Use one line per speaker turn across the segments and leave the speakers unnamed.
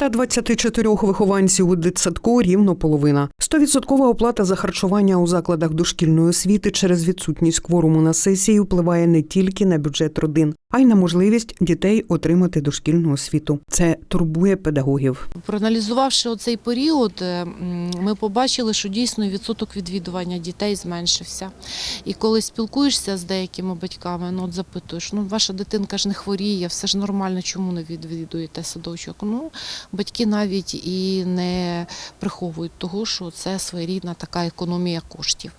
124 вихованців у дитсадку рівно половина. 100% оплата за харчування у закладах дошкільної освіти через відсутність кворуму на сесії впливає не тільки на бюджет родин, а й на можливість дітей отримати дошкільну освіту. Це турбує педагогів.
Проаналізувавши оцей період, е, ми побачили, що дійсно відсоток відвідування дітей зменшився. І коли спілкуєшся з деякими батьками, ну от запитуєш, ну ваша дитинка ж не хворіє, все ж нормально, чому не відвідуєте садочок? Ну, батьки навіть і не приховують того, що це своєрідна така економія коштів.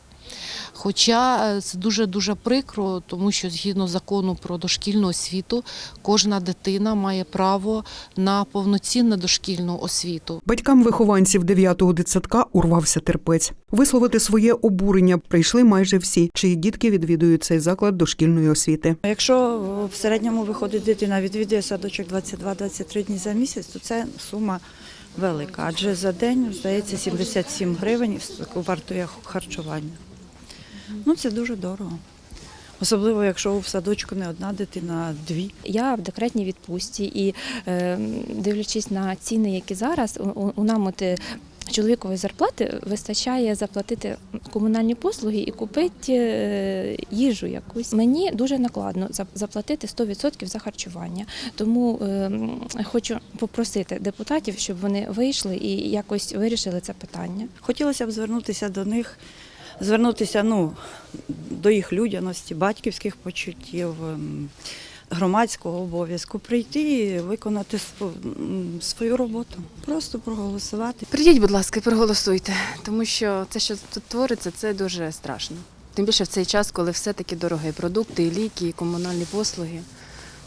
Хоча е, це дуже дуже прикро, тому що згідно закону про дошкільну освіту, кожна дитина має право на повноцінну дошкільну освіту.
Батькам вихованців 9-го дитсадка урвався терпець. Висловити своє обурення прийшли майже всі, чиї дітки відвідують цей заклад дошкільної освіти.
Якщо в середньому виходить дитина, відвідує садочок 22-23 дні за місяць, то це сума велика. Адже за день, здається, 77 гривень вартує харчування. Ну, це дуже дорого. Особливо, якщо в садочку не одна дитина, а дві.
Я в декретній відпустці і е, дивлячись на ціни, які зараз у, у- нам от. е, Чоловікової зарплати вистачає заплатити комунальні послуги і купити е, їжу якусь. Мені дуже накладно за- заплатити 100% за харчування. Тому е, хочу попросити депутатів, щоб вони вийшли і якось вирішили це питання.
Хотілося б звернутися до них, звернутися ну, до їх людяності, батьківських почуттів, ем, громадського обов'язку, прийти і виконати свою роботу, просто проголосувати.
Прийдіть, будь ласка, проголосуйте, тому що це, що тут твориться, це дуже страшно. Тим більше в цей час, коли все таки дороге, продукти, і ліки, і комунальні послуги.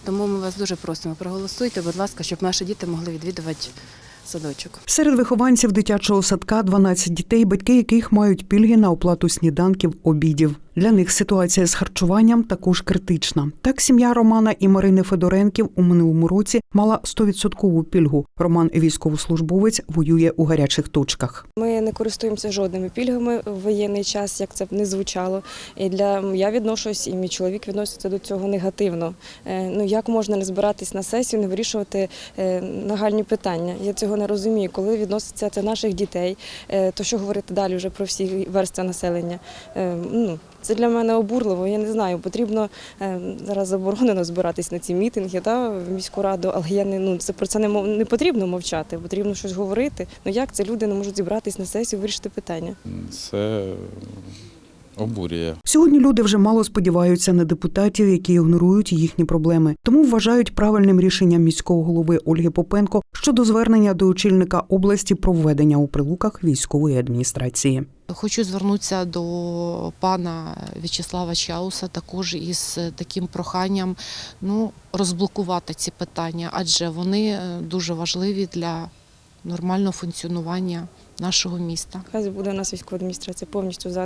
Тому ми вас дуже просимо, проголосуйте, будь ласка, щоб наші діти могли відвідувати садочок.
Серед вихованців дитячого садка 12 дітей, батьки яких мають пільги на оплату сніданків, обідів. Для них ситуація з харчуванням також критична. Так, сім'я Романа і Марини Федоренків у минулому році мала 100% пільгу. Роман військовослужбовець воює у гарячих точках.
Ми не користуємося жодними пільгами в воєнний час, як це б не звучало. І для я відношусь, і мій чоловік відноситься до цього негативно. Е, Ну як можна не збиратись на сесію, не вирішувати е, нагальні питання? Я цього не розумію. Коли відноситься це наших дітей, е, то що говорити далі вже про всі верстви населення? Ну це для мене обурливо. Я не знаю. Потрібно е, зараз заборонено збиратись на ці мітинги та в міську раду, але я не ну це про це не не потрібно мовчати. Потрібно щось говорити. Ну як це люди не можуть зібратись на сесію, вирішити питання?
Це обурює.
Сьогодні люди вже мало сподіваються на депутатів, які ігнорують їхні проблеми. Тому вважають правильним рішенням міського голови Ольги Попенко щодо звернення до очільника області про введення у прилуках військової адміністрації.
Хочу звернутися до пана В'ячеслава Чауса також із таким проханням ну, розблокувати ці питання, адже вони е, дуже важливі для нормального функціонування нашого міста.
Хай буде у нас військова адміністрація повністю за